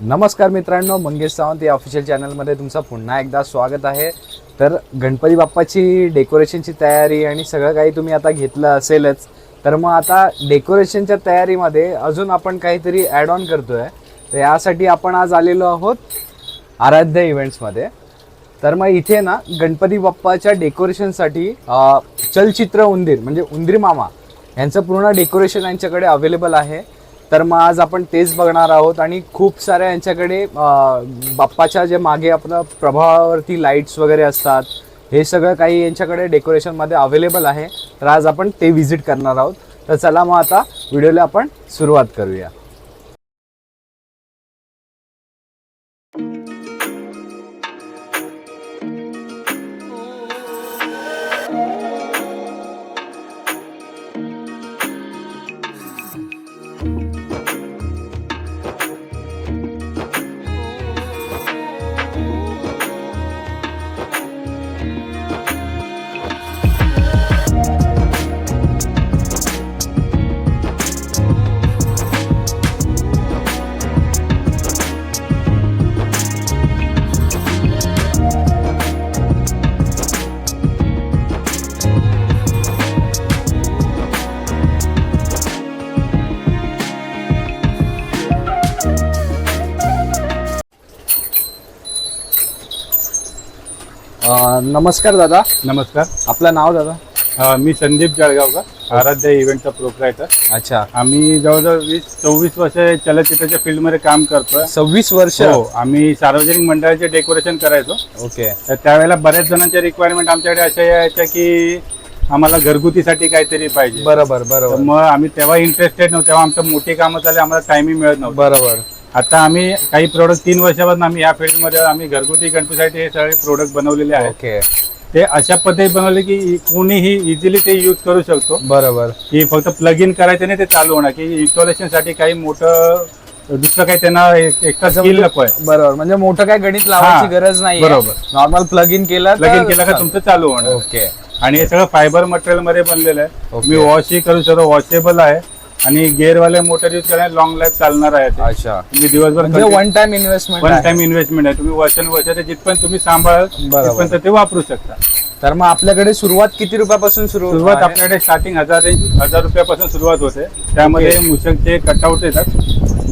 नमस्कार मित्रांनो मंगेश सावंत या ऑफिशियल चॅनलमध्ये तुमचं पुन्हा एकदा स्वागत आहे. तर गणपती बाप्पाची डेकोरेशनची तयारी आणि सगळं काही तुम्ही आता घेतलं असेलच तर मग आता डेकोरेशनच्या तयारीमध्ये अजून आपण काहीतरी ॲड ऑन करतोय. तर यासाठी आपण आज आलेलो आहोत आराध्य इव्हेंट्समध्ये तर मग इथे ना गणपती बाप्पाच्या डेकोरेशनसाठी चलचित्र उंदीर म्हणजे उंदीर मामा यांचं पूर्ण डेकोरेशन यांच्याकडे अवेलेबल आहे. तर मग आज आपण तेच बघणार आहोत आणि खूप साऱ्या यांच्याकडे बाप्पाच्या जे मागे आपलं प्रभावावरती लाईट्स वगैरे असतात हे सगळं काही यांच्याकडे डेकोरेशनमध्ये अवेलेबल आहे. तर आज आपण ते व्हिजिट करणार आहोत. तर चला मग आता व्हिडिओला आपण सुरुवात करूया. अ, नमस्कार दादा. नमस्कार. आपलं नाव दादा? अ, मी संदीप जळगावकर आराध्य इव्हेंटचा प्रोपरायटर अच्छा. आम्ही जवळजवळ वीस चोवीस वर्ष चलचित्राच्या फील्डमध्ये काम करतोय. सव्वीस वर्ष? हो आम्ही सार्वजनिक मंडळाचे डेकोरेशन करायचो. ओके. तर त्यावेळेला बऱ्याच जणांच्या रिक्वायरमेंट आमच्याकडे अशा यायच्या की आम्हाला घरगुतीसाठी काहीतरी पाहिजे. बरोबर तर बरोबर मग आम्ही तेव्हा इंटरेस्टेड नव्हतो. तेव्हा आमचं मोठी कामं झाली आम्हाला टायमिंग मिळत नव्हतं. बरोबर. आता आम्ही काही प्रोडक्ट तीन वर्षापासून आम्ही या फील्डमध्ये आम्ही घरगुती गणपतीसाठी हे सगळे प्रोडक्ट बनवलेले आहेत. ओके ते अशा पद्धती बनवले की कोणीही इझिली ते यूज करू शकतो. बरोबर. की फक्त प्लग इन करायचं नाही ते चालू होणार. की इन्स्टॉलेशनसाठी काही मोठं दुसरं काही त्यांना एक्स्ट्रा स्किल नको आहे. बरोबर. म्हणजे मोठं काय गणित लावायची हा, गरज नाही बरोबर. नॉर्मल प्लग इन केलं प्लग इन केलं का तुमचं चालू होणार. ओके आणि हे सगळं फायबर मटेरियलमध्ये बनलेलं आहे. मी वॉशही करू शकतो. वॉशेबल आहे. आणि गेअरवाले मोटर यूज करायला लॉंग लाईफ चालणार आहे ते. अच्छा. तुम्ही दिवसभर म्हणजे one time investment one time investment आहे. तुम्ही वर्षानुवर्ष ते जिथपर्यंत तुम्ही सांभाळ बरोबर. तिथपर्यंत ते वापरू शकता. तर मग आपल्याकडे सुरुवात किती रुपयापासून सुरू सुरुवात आहे? आपल्याकडे स्टार्टिंग हजार हजार रुपयापासून सुरुवात होते. त्यामध्ये मुशकचे कटआउट येतात.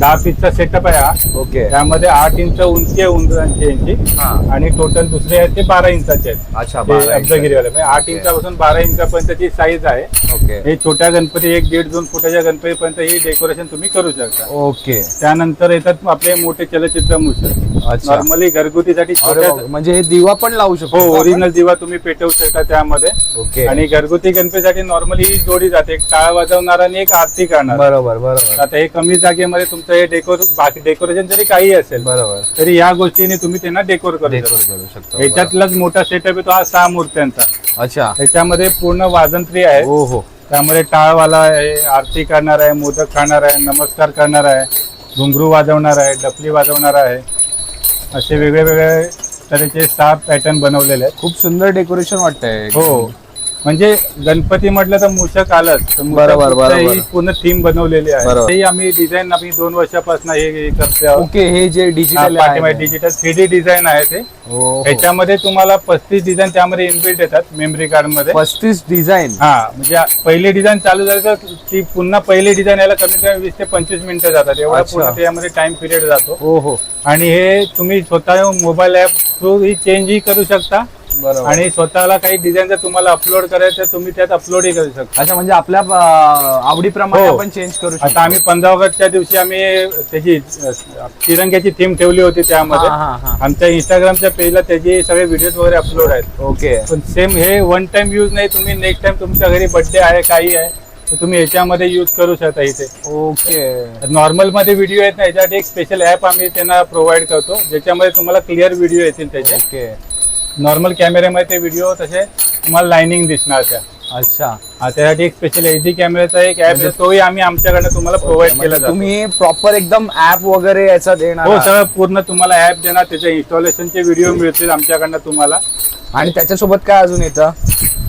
दहा पीसचा सेटअप आहे हा. ओके त्यामध्ये आठ इंच उंची आहे उंदरांची यांची. हा. आणि टोटल दुसरे आहेत ते बारा इंचाचे आहेत. अच्छा ते बारा इंच. अब्दगिरीवाले म्हणजे आठ ओके. इंचापासून बारा इंचापर्यंतची साईज आहे. ओके हे छोट्या गणपती एक दीड दोन फुटाच्या गणपतीपर्यंत ही डेकोरेशन तुम्ही करू शकता. ओके त्यानंतर येतात आपले मोठे चलचित्र मुशक अच्छा. नॉर्मली घरगुतीसाठी अरे छोट्या बाबा, म्हणजे हे दिवा पण लावू शकतो हो का? ओरिजिनल दिवा तुम्ही पेटवू शकता त्यामध्ये. ओके आणि घरगुती गणपतीसाठी नॉर्मली ही जोडी जाते. एक टाळ वाजवणारा आणि एक आरती करणार. बरोबर बरोबर. आता हे कमी जागेमध्ये तुमचं हे डेकोर बाकी डेकोरेशन जरी काही असेल बरोबर. तरी या गोष्टीने तुम्ही त्यांना डेकोर करू शकता. करू शकतो ह्याच्यातलाच मोठा सेटअप येतो हा सहा मूर्त्यांचा. अच्छा. त्याच्यामध्ये पूर्ण वाजंत्री आहे. हो हो. त्यामध्ये टाळवाला आहे आरती करणार आहे मोदक खाणार आहे नमस्कार करणार आहे घुंगरू वाजवणार आहे डफली वाजवणार आहे. असे वेगळे वेगळे तऱ्हेचे सहा पॅटर्न बनवलेले आहेत. खूप सुंदर डेकोरेशन वाटतंय. हो. म्हणजे गणपती म्हटलं तर मूषक आलंच. बरोबर, बरोबर. ही पूर्ण थीम बनवलेली आहे. बरोबर. ते आम्ही डिझाईन आम्ही दोन वर्षापासून हे हे करते आहोत ओके हे जे digital digital three D design आहे ते. हो ह्याच्यामध्ये तुम्हाला पस्तीस डिझाईन त्यामध्ये इनबिल्ट येतात मेमरी कार्डमध्ये. पस्तीस डिझाईन हा म्हणजे पहिली डिझाईन चालू झाली तर ती पुन्हा पहिली डिझाईन यायला कमीत कमी वीस ते पंचवीस मिनिटं जातात. एवढा अच्छा. पूर्ण त्यामध्ये टाइम पिरियड जातो. हो हो. आणि हे तुम्ही स्वतः मोबाईल ऍप थ्रू ही चेंजही करू शकता. आणि स्वतःला काही डिझाईन जर तुम्हाला अपलोड करायचं तर तुम्ही त्यात अपलोडही करू शकता. अच्छा म्हणजे आपल्या अं, आवडीप्रमाणे हो. आपण चेंज करू आता शकतो. आम्ही पंधरा ऑगस्टच्या दिवशी आम्ही त्याची अ, तिरंग्याची थीम ठेवली होती त्यामध्ये. हा, हा, हा. आमच्या इंस्टाग्रामच्या पेजला त्याचे सगळे व्हिडिओ वगैरे अपलोड आहेत. ओके. पण सेम हे वन टाइम यूज नाही तुम्ही नेक्स्ट टाइम तुमच्या घरी बर्थडे आहे काही आहे तर तुम्ही याच्यामध्ये यूज करू शकता इथे. ओके. नॉर्मलमध्ये व्हिडिओ येत नाही याच्यासाठी एक स्पेशल ऍप आम्ही त्यांना प्रोव्हाइड करतो ज्याच्यामध्ये तुम्हाला क्लिअर व्हिडिओ येतील त्याचे. ओके. नॉर्मल कॅमेऱ्यामध्ये ते व्हिडिओ तसे तुम्हाला लाईनिंग दिसणार त्या. अच्छा. हा, त्यासाठी एक स्पेशल एच डी कॅमेराचा एक ऍप तोही आम्ही आमच्याकडनं तुम्हाला प्रोव्हाइड केला म्हणजे जातो. तुम्ही प्रॉपर एकदम ऍप वगैरे याचा देणार हो आहात. सगळं पूर्ण तुम्हाला ऍप देणार त्याचे इन्स्टॉलेशनचे व्हिडिओ मिळतील आमच्याकडनं तुम्हाला. आणि त्याच्यासोबत काय अजून येतं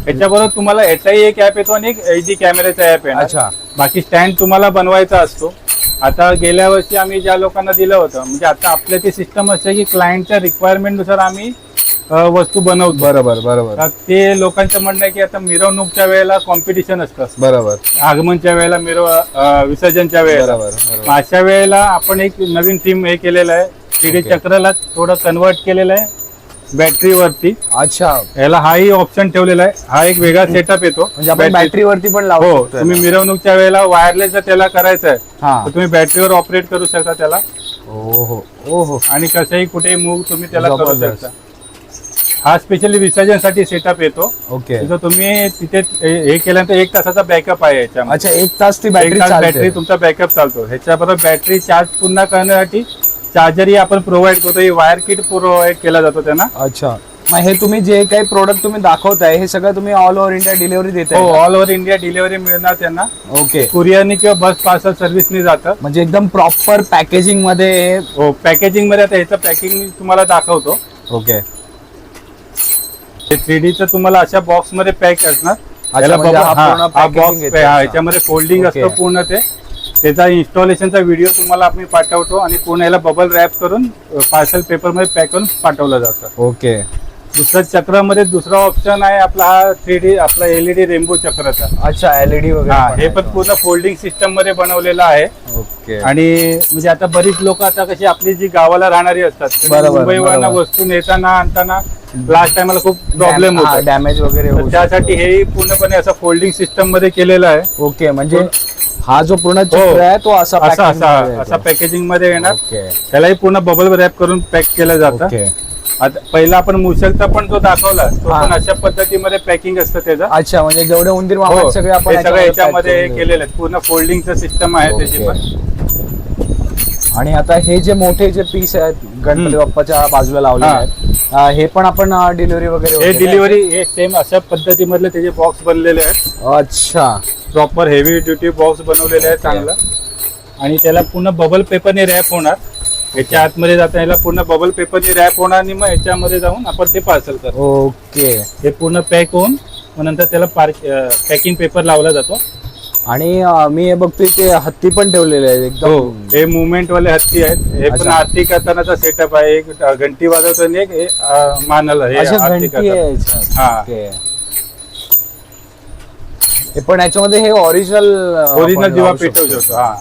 याच्याबरोबर तुम्हाला याचाही एक ऍप येतो आणि एक एच डी कॅमेराचा ऍप आहे अच्छा. बाकी स्टँड तुम्हाला बनवायचा असतो. आता गेल्या वर्षी आम्ही ज्या लोकांना दिलं होतं म्हणजे आता आपल्या ते सिस्टम असं आहे की क्लायंटच्या रिक्वायरमेंटनुसार आम्ही वस्तू बनवतो बरोबर बरोबर. ते लोकांचं म्हणणं आहे की आता मिरवणूकच्या वेळेला कॉम्पिटिशन असतं. बरोबर. आगमनच्या वेळेला मिरव विसर्जनच्या वेळेला. बरोबर अशा वेळेला आपण एक नवीन थीम हे केलेलं आहे. थ्री. चक्राला थोडं कन्वर्ट केलेलं आहे. बॅटरीवरती अच्छा. याला हाही ऑप्शन ठेवलेला आहे. हा एक वेगळा सेटअप येतो. म्हणजे बॅटरीवरती पण लावू हो तुम्ही मिरवणूकच्या वेळेला वायरलेस जर त्याला करायचं आहे तुम्ही बॅटरीवर ऑपरेट करू शकता त्याला. हो हो आणि कसंही कुठे मूव्ह तुम्ही त्याला करू. शकता. हा स्पेशली विसर्जनसाठी सेटअप येतो. ओके जर तुम्ही तिथे हे केल्यानंतर एक तासाचा बॅकअप आहे याच्यामध्ये. अच्छा एक तास ती एक बॅटरी तास चालते. बॅटरी तुमचा बॅकअप चालतो. ह्याच्याबरोबर बॅटरी चार्ज पुन्हा करण्यासाठी चार्जरही आपण प्रोव्हाइड करतो. ही वायर किट प्रोव्हाइड केला जातो त्यांना. अच्छा. मग हे तुम्ही जे काही प्रोडक्ट तुम्ही दाखवताय हे सगळं तुम्ही ऑल ओव्हर इंडिया डिलिव्हरी हो का? ऑल ओव्हर इंडिया डिलिव्हरी मिळणार त्यांना. ओके कुरिअरनी किंवा बस पार्सल सर्व्हिसनी जातं. म्हणजे एकदम प्रॉपर पॅकेजिंगमध्ये हे- हो पॅकेजिंगमध्ये आता ह्याचं पॅकिंग तुम्हाला दाखवतो. ओके हे थ्री डीचं तुम्हाला अशा बॉक्समध्ये पॅक असणार. त्याला म्हणजे हा बॉक्स. ह्याच्यामध्ये फोल्डिंग. असतो. पूर्ण ते. त्याचा इन्स्टॉलेशनचा व्हिडिओ तुम्हाला आम्ही पाठवतो आणि पूर्ण याला बबल रॅप करून पार्सल पेपरमध्ये पॅक करून पाठवलं जातं. ओके दुसऱ्या चक्रामध्ये दुसरा ऑप्शन आहे आपला हा थ्री डी आपला एलईडी रेनबो चक्राचा. अच्छा एलईडी हा वगैरे हे पण पूर्ण फोल्डिंग सिस्टममध्ये बनवलेलं आहे. ओके आणि म्हणजे आता बरीच लोक आता कशी आपली जी गावाला राहणारी असतात मुंबईवरनं बरोबर. वस्तू नेताना आणताना लास्ट टाइमला खूप प्रॉब्लेम होतो. डॅमेज वगैरे होऊ त्यासाठी शकतो. हे पूर्णपणे असं फोल्डिंग सिस्टममध्ये केलेलं आहे. ओके म्हणजे हा जो पूर्ण चित्र आहे तो असा हो. असा packing असा मध्ये असा येतो. पॅकेजिंगमध्ये येणार. ओके त्यालाही पूर्ण बबल रॅप करून पॅक केलं जातं. ओके आता पहिला आपण मुसलचा पण जो दाखवला. तो हा. पण अशा पद्धतीमध्ये पॅकिंग असतं त्याचं. अच्छा म्हणजे जेवढे उंदीर मामा हो. आहेत सगळे आपण हे सगळं याच्यामध्ये pack करून केलेलं आहे. पूर्ण फोल्डिंगचं सिस्टम आहे ओके. त्याची पण. आणि आता हे जे मोठे जे पीस आहेत गणपती. बाप्पाच्या बाजूला लावले हा. आहेत अं, हे पण आपण डिलिव्हरी वगैरे हे? डिलिव्हरी हे सेम अशा पद्धतीमधले त्याचे बॉक्स बनलेले आहेत. अच्छा. प्रॉपर हेवी ड्युटी बॉक्स बनवलेले आहे चांगलं. आणि त्याला पूर्ण बबल पेपरने रॅप होणार. याच्या आतमध्ये जाता याला पूर्ण बबल पेपरने रॅप होणार आणि मग याच्यामध्ये जाऊन आपण ते पार्सल करतो. ओके हे पूर्ण पॅक होऊन मग नंतर त्याला पॅकिंग पेपर लावला जातो. आणि अं, मी हे बघतोय ते हत्ती पण ठेवलेले आहेत हो एकदम हे मुवमेंट वाले हत्ती आहेत हे पण अच्छा. आरती करतानाचा सेटअप आहे एक अ, घंटी वाजवतो आणि एक हे, अ, मानाला हे अशा आरती घंटी आहे करतात याच्यात. हा. ओके. हे पण याच्यामध्ये हे ओरिजिनल ओरिजिनल जेव्हा पेटवू शकतो हा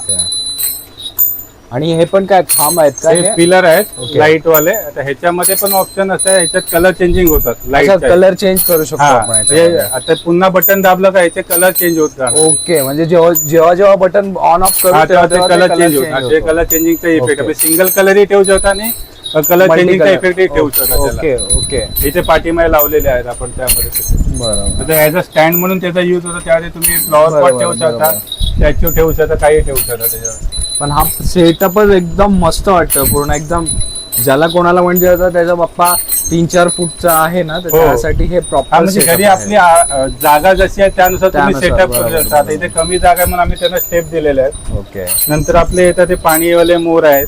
आणि हे पण काय खांब आहेत का हे? पिलर आहेत. लाइट वाले आता ह्याच्यामध्ये पण ऑप्शन असं आहे ह्याच्यात कलर चेंजिंग होतात लाइट कलर चेंज करू शकतो आपण याच्यामध्ये. आता पुन्हा बटन दाबलं का याचे कलर चेंज होत. ओके म्हणजे जेव्हा जेव्हा जेव्हा बटन ऑन ऑफ करू हा तेव्हा ते कलर चेंज होतात ते होतो. कलर चेंजिंगचा इफेक्ट ओके. सिंगल कलरही ठेवू शकता आणि कलर चेंजिंगचा. इफेक्टही ठेवू शकता त्याला ओके ओके इथे पाठीमागे लावलेले आहेत आपण त्यामध्ये बरोबर आता ॲज अ स्टँड म्हणून त्याचा यूज होतो त्यामध्ये तुम्ही फ्लॉवर पॉट ठेवू शकता बरोबर. स्टॅच्यू ठेवू शकता काही ठेवू शकता त्याच्यावर पण हा सेटअपच एकदम मस्त वाटतं. पूर्ण एकदम ज्याला कोणाला म्हणजे आता त्याचा बाप्पा तीन चार फूटचा आहे ना तर हो. त्यासाठी हे हा प्रॉपर म्हणजे घरी आपली आ, जागा जशी आहे त्यानुसार तुम्ही त्यानुसार, सेटअप करू बरोबर, शकता. आता. इथे कमी जागा आहे म्हणून आम्ही त्यांना स्टेप दिलेले आहेत. ओके. नंतर आपले येतात ते पाणीवाले मोर आहेत.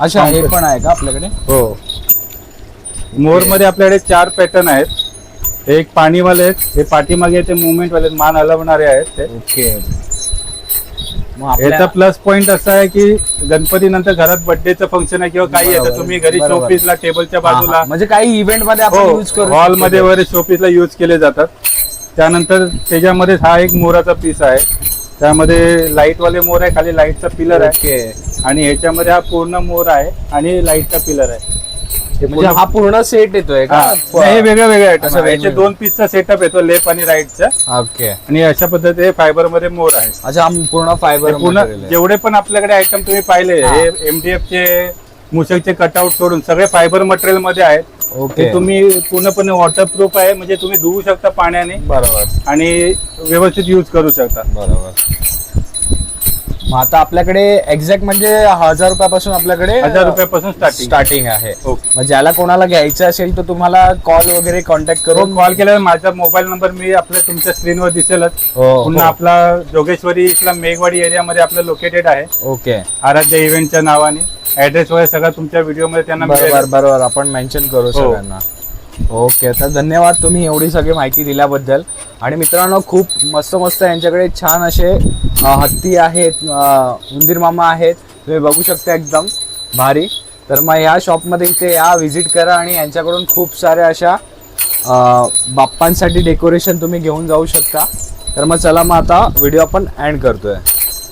अच्छा हे पण आहे का आपल्याकडे? हो. मोरमध्ये आपल्याकडे चार पॅटर्न आहेत. हे एक पाणीवाले आहेत हे पाठीमागे ते मुवमेंट वाले आहेत, मान हलवणारे आहेत ते. ओके. मग याचा प्लस पॉइंट असा आहे की गणपती नंतर घरात बर्थडेचं फंक्शन आहे किंवा काही आहे बरोबर, तुम्ही घरी बरोबर. शोपीसला टेबलच्या हा, हा. बाजूला म्हणजे काही इव्हेंटमध्ये आपण हो यूज करू हॉल शकतो मध्ये ते. वगैरे शोपीसला यूज केले जातात त्यानंतर त्याच्यामध्ये हा एक मोराचा पीस आहे त्यामध्ये लाइट वाले मोर आहे खाली लाईटचा पिलर आहे ओके आणि ह्याच्यामध्ये हा पूर्ण मोर आहे आणि लाईटचा पिलर आहे हे म्हणजे हा पूर्ण सेट येतोय का? हा. वेगळं वेगळं आयटम याचे. दोन पीसचा सेटअप येतो लेफ्ट आणि राईटचा ओके. आणि अशा पद्धतीने फायबरमध्ये मोर आहे. अच्छा पूर्ण फायबर पूर्ण जेवढे पण आपल्याकडे आयटम तुम्ही पाहिले हा. एमडीएफ चे मुशकचे कटआउट सोडून सगळे फायबर मटेरियलमध्ये आहेत. ओके. तुम्ही पूर्णपणे वॉटरप्रूफ आहे म्हणजे तुम्ही धुवू शकता पाण्याने. बरोबर. आणि व्यवस्थित यूज करू शकता. बरोबर. मग आता आपल्याकडे एक्झॅक्ट म्हणजे हजार रुपयापासून आपल्याकडे हजार रुपयापासून स्टार्टिंग स्टार्टिंग आहे. ओके मग ज्याला कोणाला घ्यायचं असेल तर तुम्हाला कॉल वगैरे कॉन्टॅक्ट करून कॉल केल्यावर माझा मोबाईल नंबर मी आपल्या तुमच्या स्क्रीनवर दिसेलच. हो, पुन्हा हो. आपला जोगेश्वरी इथला मेघवाडी एरियामध्ये आपलं लोकेटेड आहे. ओके आराध्य इव्हेंटच्या नावाने. ऍड्रेस वगैरे सगळं तुमच्या व्हिडिओमध्ये त्यांना बरोबर बरोबर. आपण मेन्शन करू हो. सगळ्यांना. ओके तर धन्यवाद तुम्ही एवढी सगळी माहिती दिल्याबद्दल. आणि मित्रांनो खूप मस्त मस्त यांच्याकडे छान असे हत्ती आहेत उंदीर मामा आहेत. तुम्ही बघू शकता एकदम भारी. तर मग ह्या शॉपमध्ये इथे या व्हिजिट करा आणि यांच्याकडून खूप साऱ्या अशा बाप्पांसाठी डेकोरेशन तुम्ही घेऊन जाऊ शकता. तर मग चला मग आता व्हिडिओ आपण एंड करतोय.